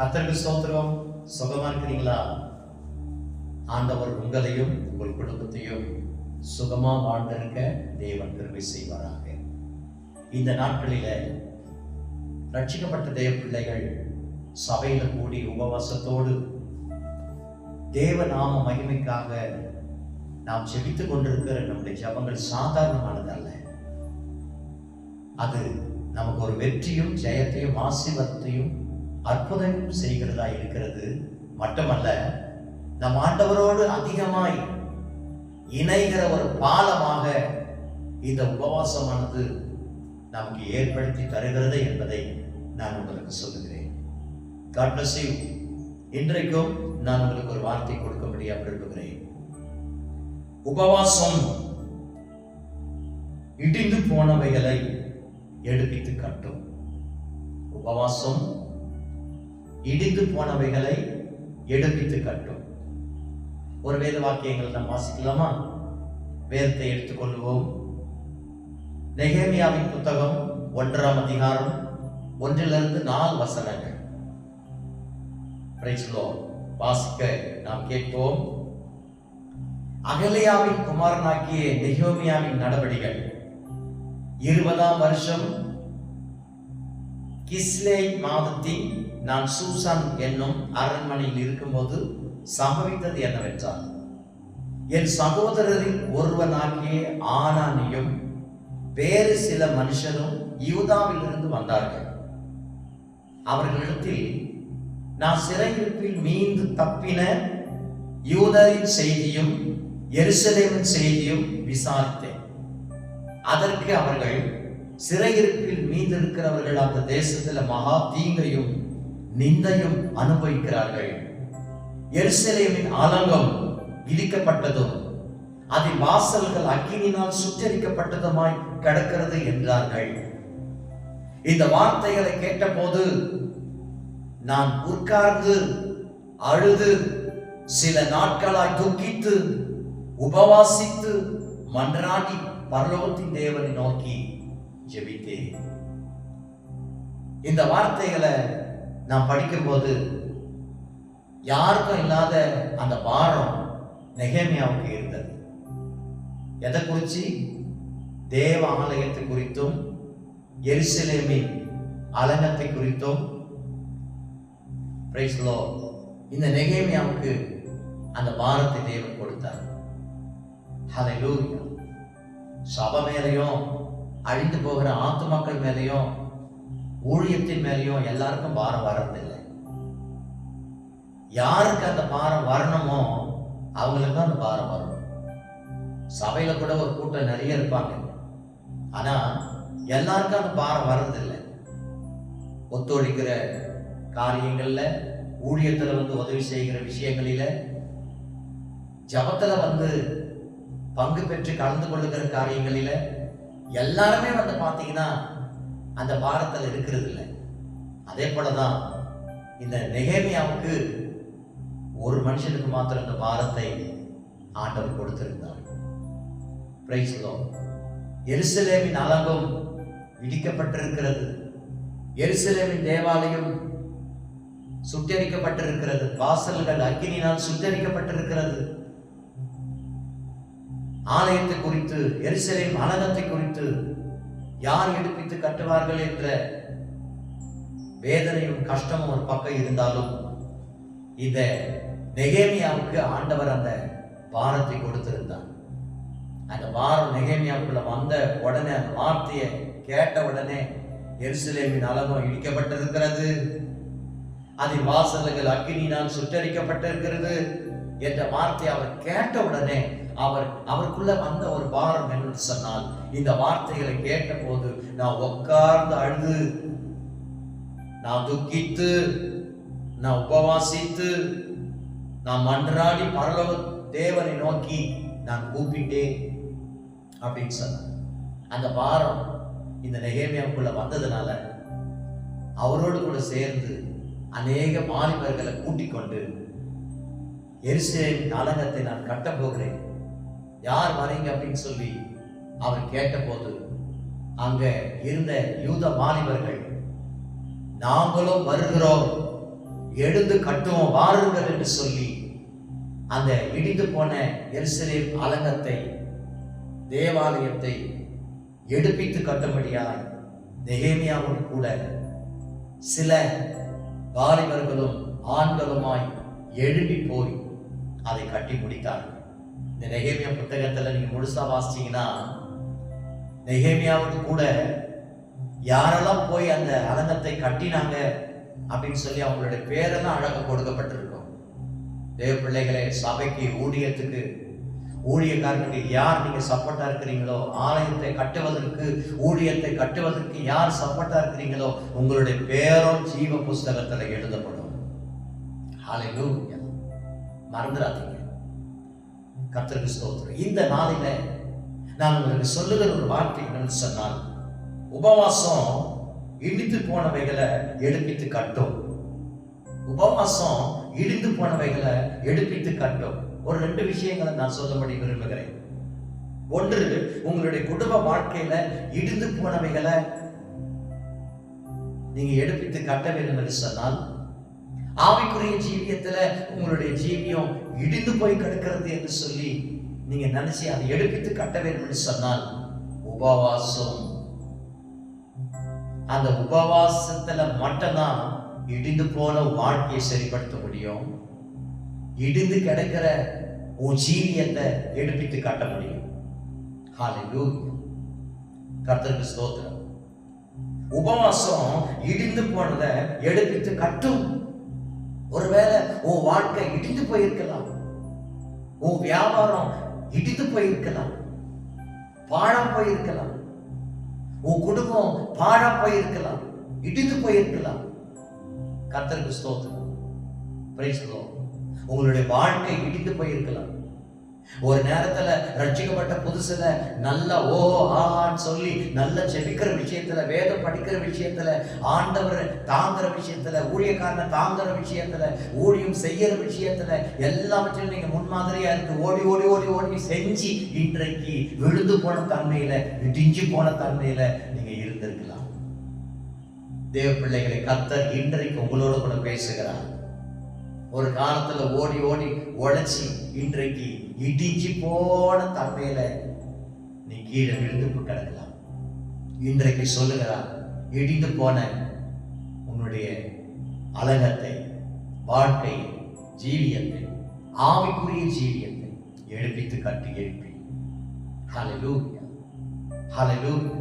கத்தருக்கு சோத்திரம் சுகமா இருக்கிறீங்களா ஆண்டவர் உங்களையும் உங்கள் குடும்பத்தையும் சுகமா வாழ்ந்திருக்க தேவன் கிருபை செய்வாராக. இந்த நாட்களில ரட்சிக்கப்பட்ட தேவ பிள்ளைகள் சபையில கூடி உபவாசத்தோடு தேவ நாம மகிமைக்காக நாம் ஜெபித்துக் கொண்டிருக்கிற நம்முடைய ஜெபங்கள் சாதாரணமானதல்ல. அது நமக்கு ஒரு வெற்றியும் ஜெயத்தையும் ஆசீர்வாதத்தையும் அற்புதம் செய்கிறதா இருக்கிறது மட்டுமல்ல நம் ஆண்டவரோடு அதிகமாய் இணைகிற ஒரு பாலமாக இந்த உபவாசமானது நமக்கு ஏற்படுத்தி தருகிறது என்பதை நான் உங்களுக்கு சொல்லுகிறேன். God இன்றைக்கும் நான் உங்களுக்கு ஒரு வார்த்தை கொடுக்கும்படியா விரும்புகிறேன். உபவாசம் இடிந்து போனவைகளை எடுப்பித்து கட்டும். உபவாசம் இடிந்து போனவைகளை எடுப்பித்து கட்டும். ஒரு வேத வாக்கியங்கள் நாம் வாசிக்கலாமா? வேதத்தை எடுத்துக்கொள்வோம். நெகேமியாவின் புத்தகம் ஒன்றாம் அதிகாரம் ஒன்றிலிருந்து நாலு வசனங்கள். வாசிக்க நாம் கேட்போம். அகலியாவின் குமாரனாக்கிய நெகோமியாவின் நடவடிகள். இருபதாம் வருஷம் கிஸ்லே மாதத்தின் நான் சூசான் என்னும் அரண்மனையில் இருக்கும்போது சம்பவித்தது என்னவென்றால் என் சகோதரரில் ஒருவனாகிய ஆனானியும் வேறு சில மனுஷரும் யூதாவிலிருந்து வந்தார்கள். அவர்களிடத்தில் நான் சிறையிருப்பில் மீண்டு தப்பின யூதரின் செய்தியும் எருசலேமின் செய்தியும் விசாரித்தேன். அதற்கு அவர்கள் சிறையிருப்பில் மீந்திருக்கிறவர்கள் அந்த தேசத்தில் மகா தீங்கையும் நிந்தையும் அனுபவிக்கிறார்கள். எருசலேமின் ஆலங்கம் இடிக்கப்பட்டதும் அதன் வாசல்கள் அக்கினினால் சுற்றரிக்கப்பட்டதுமாய் கிடக்கிறது என்றார்கள். இந்த வார்த்தைகளை கேட்டபோது நான் உட்கார்ந்து அழுது சில நாட்களாய் துக்கித்து உபவாசித்து மன்றாடி பரலோகத்தின் தேவனை நோக்கி ஜெபித்தேன். இந்த வார்த்தைகளை நான் படிக்கும்போது யாருக்கும் இல்லாத அந்த பாரம் நெகேமியாவுக்கு இருந்தது. எதை குறித்து தேவ ஆலயத்தை குறித்தும் எருசலேமின் அலங்கத்தை குறித்தும். பிரைஸ்லோ இந்த நெகேமியாவுக்கு அந்த பாரத்தை தேவன் கொடுத்தார். ஹalleluya சபை மேலையும் அழிந்து போகிற ஆத்து மக்கள் மேலையும் ஊழியத்தின் மேலேயும் எல்லாருக்கும் பாரம் வர்றதில்லை யாருக்கு அந்த பாரம் வரணுமோ அவங்களுக்கு அந்த பாரம் வரும். சபையில கூட ஒரு கூட்டம் நிறைய இருப்பாங்க. ஆனா எல்லாருக்கும் அந்த பாரம் வர்றதில்லை ஒத்துழைக்கிற காரியங்கள்ல ஊழியத்துல வந்து உதவி செய்கிற விஷயங்களில ஜபத்துல வந்து பங்கு பெற்று கலந்து கொள்ளுகிற காரியங்களில எல்லாருமே வந்து பார்த்தீங்கன்னா அந்த பாரத்தில் இருக்கிறது இல்லை. அதே போலதான் இந்த நெகேமியாவுக்கு ஒரு மனுஷனுக்கு மாத்திரம் இந்த பாரத்தை ஆண்டவர் கொடுத்திருந்தார். பிரைஸ் எருசலேமின் அலங்கம் இடிக்கப்பட்டிருக்கிறது. எருசலேமின் தேவாலயம் சுட்டரிக்கப்பட்டிருக்கிறது. வாசல்கள் அக்கினினால் சுட்டரிக்கப்பட்டிருக்கிறது. ஆலயத்தை குறித்து எருசலேம் அலங்கத்தை குறித்து யார் எடுப்பித்து கட்டுவார்கள் என்ற வேதனையும் கஷ்டமும் ஒரு பக்கம் இருந்தாலும் இந்த நெகேமியாவுக்கு ஆண்டவர் அந்த பாரத்தை கொடுத்திருந்தார். அந்த வாரம் நெகேமியாவுக்குள்ள வந்த உடனே அந்த வார்த்தையை கேட்ட உடனே எருசலேமின் அலகம் இடிக்கப்பட்டிருக்கிறது. அதில் வாசல்கள் அக்னியினால் சுட்டரிக்கப்பட்டிருக்கிறது என்ற வார்த்தையை அவர் கேட்ட உடனே அவர் அவருக்குள்ள வந்த ஒரு பாரம் என்று சொன்னால் இந்த வார்த்தைகளை கேட்ட போது நான் உட்கார்ந்து அழுது நான் துக்கித்து நான் உபவாசித்து நான் மன்றாடி பரலோக தேவனை நோக்கி நான் கூப்பிட்டேன் அப்படின்னு சொன்னார். அந்த பாரம் இந்த நெகேமியாவுக்குள்ள வந்ததுனால அவரோடு கூட சேர்ந்து அநேக மாலிபர்களை கூட்டிக் கொண்டு எருசலேமின் நலகத்தை நான் கட்டப் போகிறேன் யார் வரீங்க அப்படின்னு சொல்லி அவர் கேட்டபோது அங்க இருந்த யூத மாலிபர்கள் நாங்களும் வருகிறோம். எழுந்து கட்டுவோம் வாருங்கள் என்று சொல்லி அந்த இடிந்து போன எருசலேம் அலங்கத்தை தேவாலயத்தை எடுப்பித்து கட்டும்படியாய் நெகேமியாவும் கூட சில வாலிபர்களும் ஆண்களுமாய் எழுப்பி போய் அதை கட்டி முடித்தார்கள். இந்த நெகேமியா புத்தகத்துல நீங்க முழுசா வாசிச்சீங்கன்னா நெகேமியாவுக்கு கூட யாரெல்லாம் போய் அந்த அலங்கத்தை கட்டினாங்க அப்படின்னு சொல்லி அவங்களுடைய பேரெல்லாம் அழகாக கொடுக்கப்பட்டிருக்கும். தேவ பிள்ளைகளே சபைக்கு ஊழியத்துக்கு ஊழியக்காரர்களுக்கு யார் நீங்க சப்போர்ட்டா இருக்கிறீங்களோ ஆலயத்தை கட்டுவதற்கு ஊழியத்தை கட்டுவதற்கு யார் சப்போர்ட்டா இருக்கிறீங்களோ உங்களுடைய பேரும் ஜீவ புஸ்தகத்துல எழுதப்படும். ஹalleluya மறந்துடாதீங்க கர்த்தருக்கு ஸ்தோத்திரம். இந்த நாளில நான் உங்களுக்கு சொல்லுகிற ஒரு வார்த்தை என்னன்னு சொன்னால் உபவாசம் இடித்து போனவைகளை எடுப்பித்து கட்டும். உபவாசம் இடிந்து போனவைகளை எடுப்பித்து கட்டும். ஒரு ரெண்டு விஷயங்களை நான் சொல்லும்படி விரும்புகிறேன். ஒன்று உங்களுடைய குடும்ப வாழ்க்கையில இடிந்து போனவைகளை நீங்க எடுப்பித்து கட்ட வேண்டும் என்று சொன்னால் ஆவிக்குரிய ஜீவியத்துல உங்களுடைய ஜீவியம் இடிந்து போய் கிடக்கிறது என்று சொல்லி நீங்க நினைச்சு அதை எடுப்பித்து கட்ட வேண்டும் என்று சொன்னால் உபவாசம். அந்த உபவாசத்துல மட்டும்தான் இடிந்து போன வாழ்க்கையை சரிப்படுத்த முடியும். இடிந்து கிடக்கிற உன் ஜீவியத்தை எடுப்பித்து காட்ட முடியும். கர்த்தருக்கு ஸ்தோத்திரம். உபவாசம் இடிந்து போனதை எடுப்பித்து கட்டும். ஒருவேளை உன் வாழ்க்கை இடித்து போயிருக்கலாம். உன் வியாபாரம் இடித்து போயிருக்கலாம். பாழா போயிருக்கலாம். உன் குடும்பம் பாழா போயிருக்கலாம். இடித்து போயிருக்கலாம். கத்தருக்கு ஸ்தோத்திரம். Praise உங்களுடைய வாழ்க்கை இடித்து போயிருக்கலாம். ஒரு நேரத்துல ரட்சிக்கப்பட்ட புதுசுல நல்ல ஓ ஆஹான்னு சொல்லி நல்ல செபிக்கிற விஷயத்துல வேதம் படிக்கிற விஷயத்துல ஆண்டவர் தாங்குற விஷயத்துல ஊழியக்காரனை தாங்குற விஷயத்துல ஊழியம் செய்யற விஷயத்துல எல்லாவற்றிலும் நீங்க முன்மாதிரியா இருந்து ஓடி ஓடி ஓடி ஓடி செஞ்சு இன்றைக்கு விழுந்து போன தன்மையில இடிஞ்சு போன தன்மையில நீங்க இருந்திருக்கலாம். தேவ பிள்ளைகளை கத்தர் இன்றைக்கு உங்களோட கூட பேசுகிறார். ஒரு காலத்துல ஓடி ஓடி உழைச்சி இன்றைக்கு இடிச்சு போன தன்மையில நீ கீழே விழுந்து கிடக்கலாம். இன்றைக்கு சொல்லுகிறார் இடிந்து போன உன்னுடைய அழகத்தை வாழ்க்கை ஜீவியத்தை ஆவிக்குரிய ஜீவியத்தை எழுப்பித்து கட்டி எழுப்பி. ஹalleluya ஹalleluya.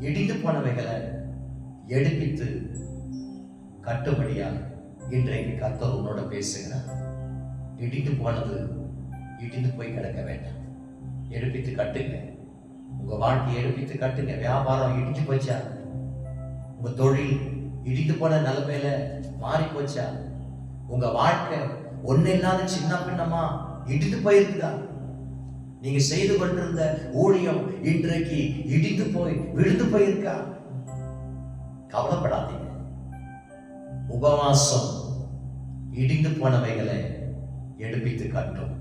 இடிந்து போனவைகளை எடுப்பித்து கட்டுபடியாக இன்றைக்கு கர்த்தர் உன்னோட பேசுகிறார். இடிந்து போனது இடிந்து போய் கிடக்க வேண்டாம். எடுப்பித்து கட்டுங்க. உங்க வாழ்க்கையை எடுப்பித்து கட்டுங்க. வியாபாரம் இடிஞ்சு போச்சா? உங்க தொழில் இடிந்து போன நிலைமையில மாறி போச்சா? உங்க வாழ்க்கை ஒண்ணு இல்லாத சின்ன பின்னமா இடிந்து போயிருக்குதா? நீங்க செய்து கொண்டிருந்த ஊழியம் இன்றைக்கு இடிந்து போய் விழுந்து போயிருக்கா? கவலைப்படாதீங்க. உபவாசம் இடிந்து போனவைகளை எடுப்பித்து காட்டும்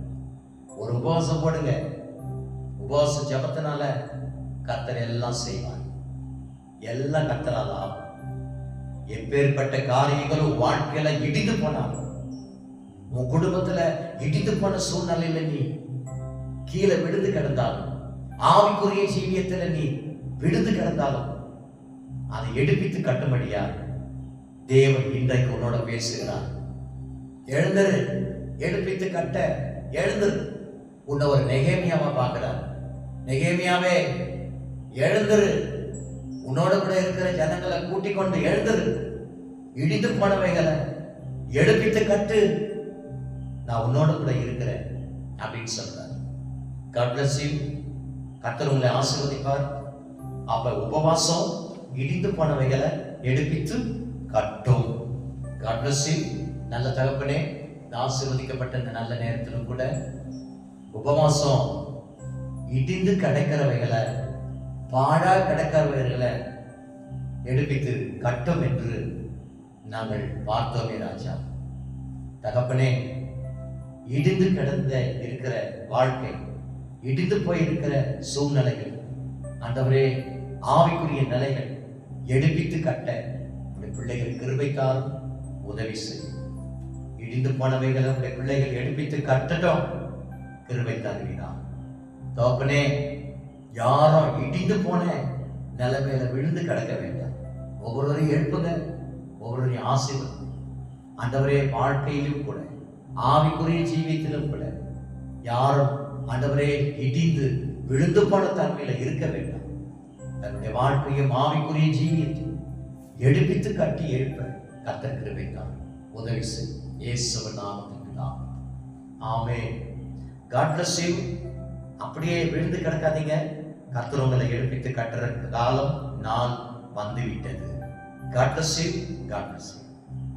ஒரு உபவாசம் போடுங்க. உபவாச ஜபத்தினால கத்தர் எல்லாம் செய்வார். எல்லாம் கர்த்தரால் ஆகும். எப்பேற்பட்ட காரியங்களும் வாழ்க்கையில இடிந்து போனாலும் உன் குடும்பத்துல இடிந்து போன சூழ்நிலையில நீ கீழே விழுந்து கிடந்தாலும் ஆவிக்குரிய ஜீவியத்துல நீ விழுந்து கிடந்தாலும் அதை எடுப்பித்து கட்டும்படியா தேவன் இன்றைக்கு உன்னோட பேசுகிறார். எழுந்தரு எடுப்பித்து கட்ட எழுந்தரு உன்னை ஒரு நெகேமியாவா பார்க்கிறார். நெகேமியாவே எழுந்தரு உன்னோட கூட இருக்கிற ஜனங்களை கூட்டிக் கொண்டு எழுந்தரு இடிந்து போனவைகளை எடுப்பித்து கட்டு. நான் உன்னோட கூட இருக்கிறேன் அப்படின்னு சொல்றார். God கத்தர் உங்களை ஆசீர்வதிப்பார். அப்ப உபவாசம் இடிந்து போனவைகளை எடுப்பித்து கட்டும் God நல்ல தகப்பனே இந்த ஆசீர்வதிக்கப்பட்ட இந்த நல்ல நேரத்திலும் கூட உபவாசம் இடிந்து கிடக்கிறவைகளை பாழா கிடக்கிறவைகளை எடுப்பித்து கட்டும் என்று நாங்கள் பார்த்தோமே ராஜா. தகப்பனே இடிந்து கிடந்த இருக்கிற வாழ்க்கை இடிந்து போய் இருக்கிற சூழ்நிலைகள் அந்தவரே ஆவிக்குரிய நிலைகள் எடுப்பித்து கட்ட பிள்ளைகள் கிருபைத்தால் உதவி செய்யும் இடிந்து போனவைகளை உடைய பிள்ளைகள் எடுப்பித்து கட்டட்டும் கிருபை தருவினார் தோப்பனே யாரும் இடிந்து போன நிலைமையில விழுந்து கிடக்க வேண்டாம். ஒவ்வொருவரையும் எழுப்புங்க ஒவ்வொருவரையும் ஆசீர்வதிங்க. அந்தவரே வாழ்க்கையிலும் கூட ஆவிக்குரிய ஜீவியத்திலும் கூட யாரும் அந்தவரே இடிந்து விழுந்து போன தன்மையில இருக்க வேண்டாம். தன்னுடைய வாழ்க்கையும் ஆவிக்குரிய ஜீவியத்தையும் எடுப்பித்து கட்டி எழுப்ப கத்த கிருபைத்தான் உதவி செய் இயேசுவின் நாமத்துக்கு தான். ஆமே காட் யூ அப்படியே விழுந்து கிடக்காதீங்க. கர்த்தர் உங்களை எழுப்பித்து கட்டுற காலம் நான் வந்துவிட்டது. God bless you God you